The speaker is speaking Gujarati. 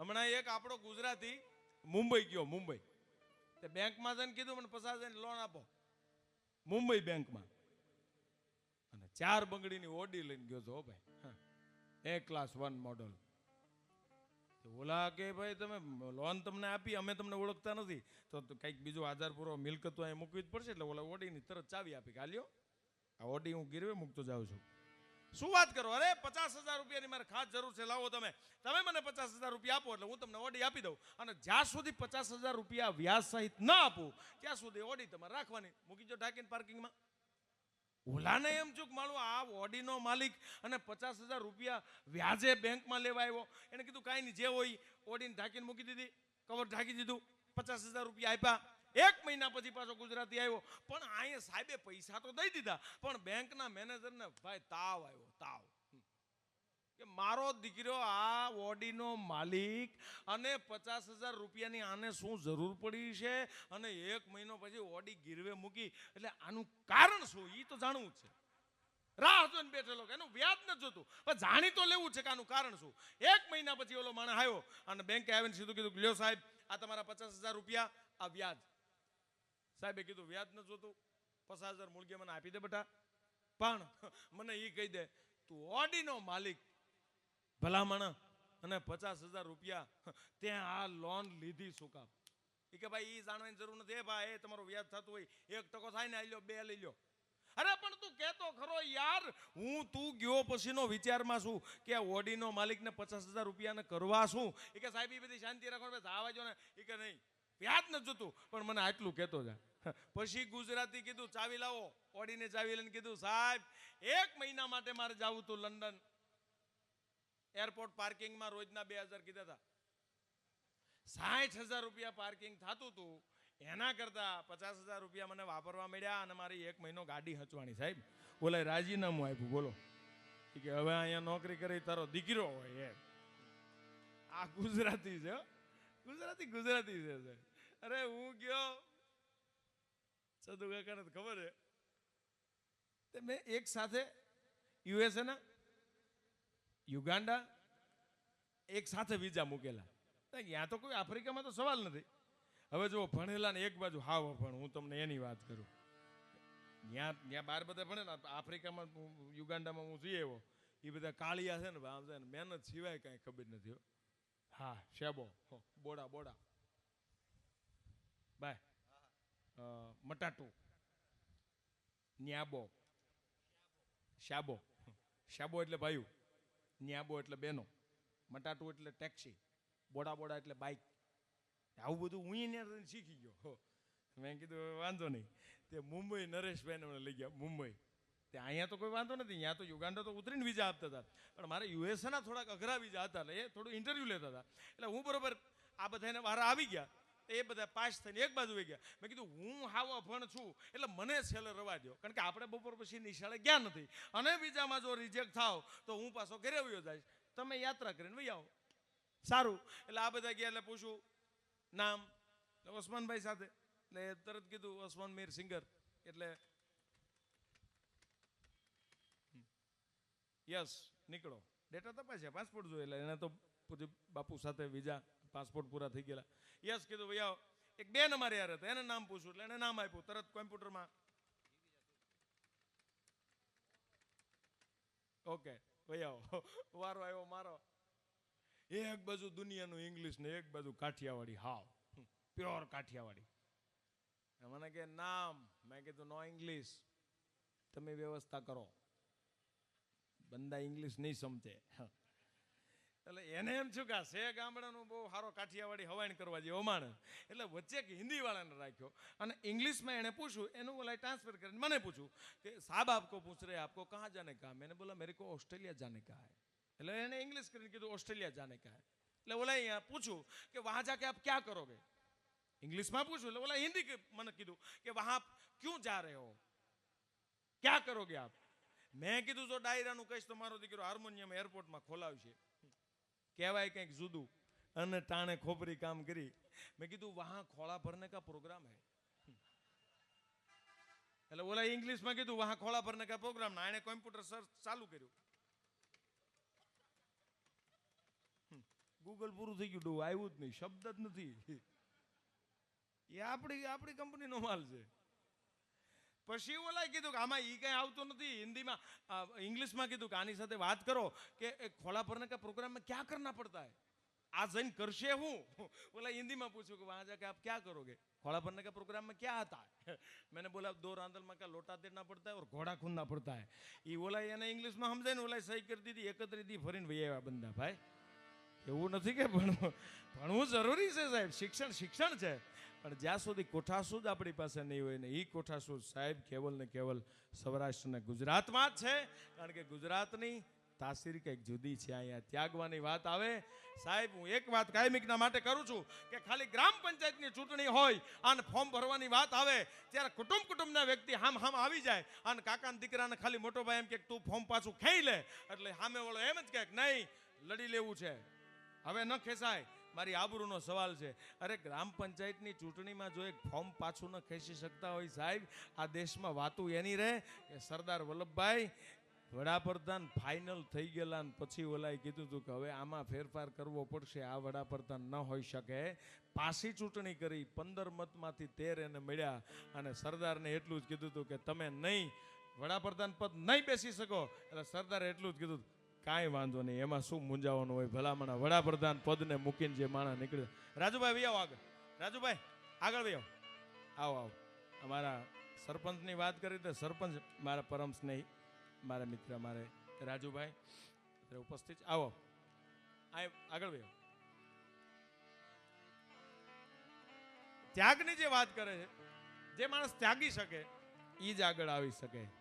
હમણાં એક આપણો ગુજરાતી, મુંબઈ ગયો, મુંબઈ. તે બેંકમાં જઈને કીધું, મને પચાસ હજારની લોન આપો. મુંબઈ બેંકમાં. અને ચાર બંગડીની ઓડી લઈને ગયો છો ભાઈ. એ ક્લાસ વન મોડલ ઓલા કે, ભાઈ, તમે લોન તમને આપી, અમે તમને ઓળખતા નથી. તો કંઈક બીજું મિલકત તો અહીં મૂકવી જ પડશે, એટલે ઓલા ઓડીની તરત ચાવી આપી કાલ્યો આ ઓડી હું ગીરવે, મૂકતો જાઉં છું. શું વાત કરો? અરે, પચાસ હજાર રૂપિયાની મારે ખાસ જરૂર છે. લાવો તમે. તમે મને પચાસ હજાર રૂપિયા આપો એટલે હું તમને ઓડી આપી દઉં. અને જ્યાં સુધી પચાસ હજાર રૂપિયા વ્યાજ સહિત ન આપું, ત્યાં સુધી ઓડી તમારે રાખવાની. મૂકી જો ઢાંકીને પાર્કિંગમાં ઓલાને એમ ચૂક માણું આ ઓડીનો માલિક અને પચાસ હજાર રૂપિયા વ્યાજે બેંકમાં લેવા આવ્યો. એને કીધું કાંઈ નહીં, જે હોય ઓડીને ઢાંકીને મૂકી દીધી. કવર ઢાંકી દીધું. પચાસ હજાર રૂપિયા આપ્યા. એક મહિના પછી પાછો ગુજરાતી આવ્યો. પણ અહીંયા સાહેબે પૈસા તો દઈ દીધા, પણ બેંકના મેનેજરને, ભાઈ, તાવ આવ્યો, તાવ. કે મારો દીકરો આ ઓડીનો માલિક અને પચાસ હજાર રૂપિયાની આને શું જરૂર પડી છે? અને એક મહિનો પછી ઓડી ગીરવે મૂકી. એટલે આનું કારણ શું? એ તો જાણવું છે. રાહ જોઈને બેઠેલો કે એનું વ્યાજ નથી જોતું. પણ જાણી તો લેવું છે કે આનું કારણ શું? એક મહિના પછી ઓલો માણસ આવ્યો અને બેંકે આવીને સીધું કીધું લ્યો સાહેબ, આ તમારા પચાસ હજાર રૂપિયા, આ વ્યાજ. સાહેબે કીધું, વ્યાજ નથી જોતું. પચાસ હજાર મૂળગે મને આપી દે બેટા. પણ મને એ કહી દે, તું ઓડીનો માલિક, ભલામણ અને પચાસ હજાર રૂપિયા ત્યાં આ લોન લીધી શું એ કે, ભાઈ એ જાણવાની જરૂર નથી. એ ભાઈ, એ તમારું વ્યાજ થતું હોય. એક ટકો થાય ને આઈ લ્યો, બે લઈ લ્યો. અરે, પણ તું કહેતો ખરો યાર, હું તું ગયો પછીનો વિચારમાં છું કે ઓડીનો માલિકને પચાસ હજાર રૂપિયાને કરવા શું? એ કે, સાહેબ એ બધી શાંતિ રાખો આવા જો ને. એ કે, નહીં, વ્યાજ નથી જોતું. પણ મને આટલું કહેતો જા. પછી ગુજરાતી કીધું, ચાવી લાવો. ઓડીને ચાવી લઈને કીધું, સાહેબ, એક મહિના માટે મારે જવું તું લંડન. એરપોર્ટ પાર્કિંગમાં રોજના બે હજાર કીધા હતા. સાઠ હજાર રૂપિયા પાર્કિંગ થતું હતું એના કરતા પચાસ હજાર રૂપિયા મને વાપરવા મળ્યા અને મારી એક મહિનો ગાડી હચવાની સાહેબ, બોલે, રાજીનામું આપ્યું. બોલો. કે, હવે અહીંયા નોકરી કરી તારો દીકરો હોય એ આ ગુજરાતી છે ગુજરાતી ગુજરાતી છે અરે, હું ગયો સદુ કાકાને તો ખબર છે તે મેં એક સાથે યુએસએના યુગાન્ડા એક સાથે વિઝા મૂકેલા. ત્યાં તો કોઈ આફ્રિકામાં તો સવાલ નથી. હવે જો ભણેલા ને એક બાજુ, હાવ પણ હું તમને એની વાત કરું. ત્યાં ત્યાં બાર બધા ભણે ને આફ્રિકામાં યુગાંડામાં હું જઈ આવ્યો. એ બધા કાળિયા છે ને આમ છે મહેનત સિવાય કાંઈ ખબર નથી હા. શેબો બોડા બોડા. બાય. મટાટુ. ન્યાબો. શાબો. શાબો એટલે ભાઈ. ન્યાબો એટલે બેનો. મટાટુ એટલે ટેક્સી. બોડા બોડા એટલે બાઇક આવું બધું હું એને શીખી ગયો. મેં કીધું વાંધો નહીં. તે મુંબઈ નરેશભાઈને મને લઈ ગયા, મુંબઈ. તે અહીંયા તો કોઈ વાંધો નથી, અહીંયા તો યુગાન્ડા તો ઉતરીને વિઝા આપતા હતા. પણ મારે યુએસએના થોડાક અઘરા વિઝા હતા એટલે એ થોડું ઇન્ટરવ્યૂ લેતા હતા. એટલે હું બરોબર આ બધાને વારા આવી ગયા. એ બધા પાસ થઈને એક બાજુ ગયા. મેં કીધું, હું હાવ અભણ છું, એટલે મને છેલ્લે રવા દો કારણ કે આપણે બપોર પછી નિશાળે ગયા નથી. અને બીજામાં જો રિજેક્ટ થાવ, તો હું પાછો ઘરે આવ્યો જાય તમે યાત્રા કરીને વહી આવો. સારું. એટલે આ બધા ગયા એટલે પૂછું નામ? ઓસમાનભાઈ સાથે. એટલે તરત કીધું ઓસમાન મીર સિંગર. એટલે યસ, નીકળો. ડેટા તપાસ્યા પાસપોર્ટ જોઈએ એટલે એને તો પછી બાપુ સાથે વિઝા પાસપોર્ટ પૂરા થઈ ગયેલા. યસ, કીધું, ભાઈ આવો. એક બેન અમારે યાર એને નામ પૂછ્યું, એટલે એને નામ આપ્યું, તરત કોમ્પ્યુટરમાં. ઓકે ભાઈ વારો આવ્યો મારો. એક બાજુ દુનિયાનું ઇંગ્લિશ ને એક બાજુ કાઠિયાવાડી, હાવ. પ્યોર કાઠિયાવાડી. મને કે, નામ. મેં કીધું, નો ઇંગ્લિશ તમે વ્યવસ્થા કરો. બંદા ઇંગ્લિશ નહીં સમજે. એટલે એને એમ છું કે આ શે ગામડાનું બહુ સારો કાઠિયાવાડી હવાઈન કરવા જેવો માણસ એટલે વચ્ચે એક હિન્દીવાળાને રાખ્યો અને ઇંગ્લિશમાં એને પૂછ્યું, એનું બોલા ટ્રાન્સફર કરીને મને પૂછ્યું કે સાબ આપકો પૂછ રહે, આપકો કહાં જાને કહા મેં બોલા, મેરે કો ઓસ્ટ્રેલિયા જાને કહા હે. એટલે એને ઇંગ્લિશ કરીને કીધું, ઓસ્ટ્રેલિયા જાને કહા હે. એટલે બોલા અહીંયા પૂછ્યું કે વહાં જાકે આપ ક્યાં કરોગે? ઇંગ્લિશમાં પૂછ્યું, એટલે બોલા હિન્દી મને કીધું કે વહાં ક્યું જા રહે હો? ક્યાં કરોગે આપ? મેં કીધું, જો ડાયરાનું કહીશ તો મારો દીકરો હાર્મોનિયમ એરપોર્ટમાં ખોલાવશે. કહેવાય કંઈક જુદું. અને ટાણે ખોપરી કામ કરી. મેં કીધું વહાં ખોળા ભરને કા પ્રોગ્રામ હે? એટલે ઓલા ઇંગ્લિશમાં કીધું વહાં ખોળા ભરને કા પ્રોગ્રામ ના એણે કોમ્પ્યુટર સર્ચ ચાલુ કર્યું. ગૂગલ પૂરું થઈ ગયું. ડો આવ્યું જ નહીં. શબ્દ જ નથી. એ આપણી આપણી કંપનીનો માલ છે. પછી ઓલાએ કીધું કે આમાં એ કંઈ આવતું નથી. હિન્દીમાં ઇંગ્લિશમાં કીધું કે આની સાથે વાત કરો કે ખોલાપરને કે પ્રોગ્રામમાં ક્યાં કરના પડતા હે? આ જઈને કરશે હું? બોલા હિન્દીમાં પૂછ્યું કે વહાં જાકે આપ ક્યાં કરોગે? ખોળાપરને કે પ્રોગ્રામમાં ક્યાં હતા? મેને બોલા દો રાંધલમાં કે લોટા દેડના પડતા હે ઓર ઘોડા ખૂંદના પડતા હે? એ ઓલા એને ઇંગ્લિશમાં સમજાય ને ઓલા સહી કરી દીધી, એકત્રી દી ફરીને વહી આવ્યા બંદા ભાઈ, એવું નથી કે ભણવું ભણવું જરૂરી છે સાહેબ. શિક્ષણ શિક્ષણ છે. પણ જ્યાં સુધી કોઠાસૂદ આપણી પાસે નહીં હોય ને એ કોઠાસૂદ સાહેબ કેવલ ને કેવલ સૌરાષ્ટ્ર ને ગુજરાતમાં જ છે. કારણ કે ગુજરાતની તાસીર કંઈક જુદી છે, અહીંયા ત્યાગવાની વાત આવે. સાહેબ, હું એક વાત કાયમિકના માટે કરું છું કે ખાલી ગ્રામ પંચાયતની ચૂંટણી હોય અને ફોર્મ ભરવાની વાત આવે, ત્યારે કુટુંબ કુટુંબના વ્યક્તિ હામ હામ આવી જાય અને કાકાના દીકરાને ખાલી મોટો ભાઈ એમ કે તું ફોર્મ પાછું ખેઈ લે. એટલે સામે વાળો એમ જ કહે નહીં, લડી લેવું છે. હવે ન ખેંચાય. મારી આબરૂનો સવાલ છે. અરે, ગ્રામ પંચાયતની ચૂંટણીમાં જો એક ફોર્મ પાછું ન ખેંચી શકતા હોય સાહેબ, આ દેશમાં વાતું એની રહે કે સરદાર વલ્લભભાઈ વડાપ્રધાન ફાઇનલ થઈ ગયેલા ને પછી ઓલાએ કીધું હતું કે હવે આમાં ફેરફાર કરવો પડશે, આ વડાપ્રધાન ન હોઈ શકે. પાછી ચૂંટણી કરી, પંદર મતમાંથી તેર એને મળ્યા અને સરદારને એટલું જ કીધું હતું કે તમે નહીં, વડાપ્રધાન પદ નહીં બેસી શકો. એટલે સરદારે એટલું જ કીધું કાંઈ વાંધો નહીં. એમાં શું મૂંઝાવાનું હોય? ભલામણા વડાપ્રધાન પદને મૂકીને જે માણસ નીકળે રાજુભાઈ, વી આવો આગળ. રાજુભાઈ, આગળ વી આવો. આવો અમારા સરપંચની વાત કરી તો સરપંચ મારા પરમ સ્નેહી, મારા મિત્ર, મારે રાજુભાઈ ઉપસ્થિત આવો. આ આગળ આવો. ત્યાગની જે વાત કરે છે, જે માણસ ત્યાગી શકે એ જ આગળ આવી શકે.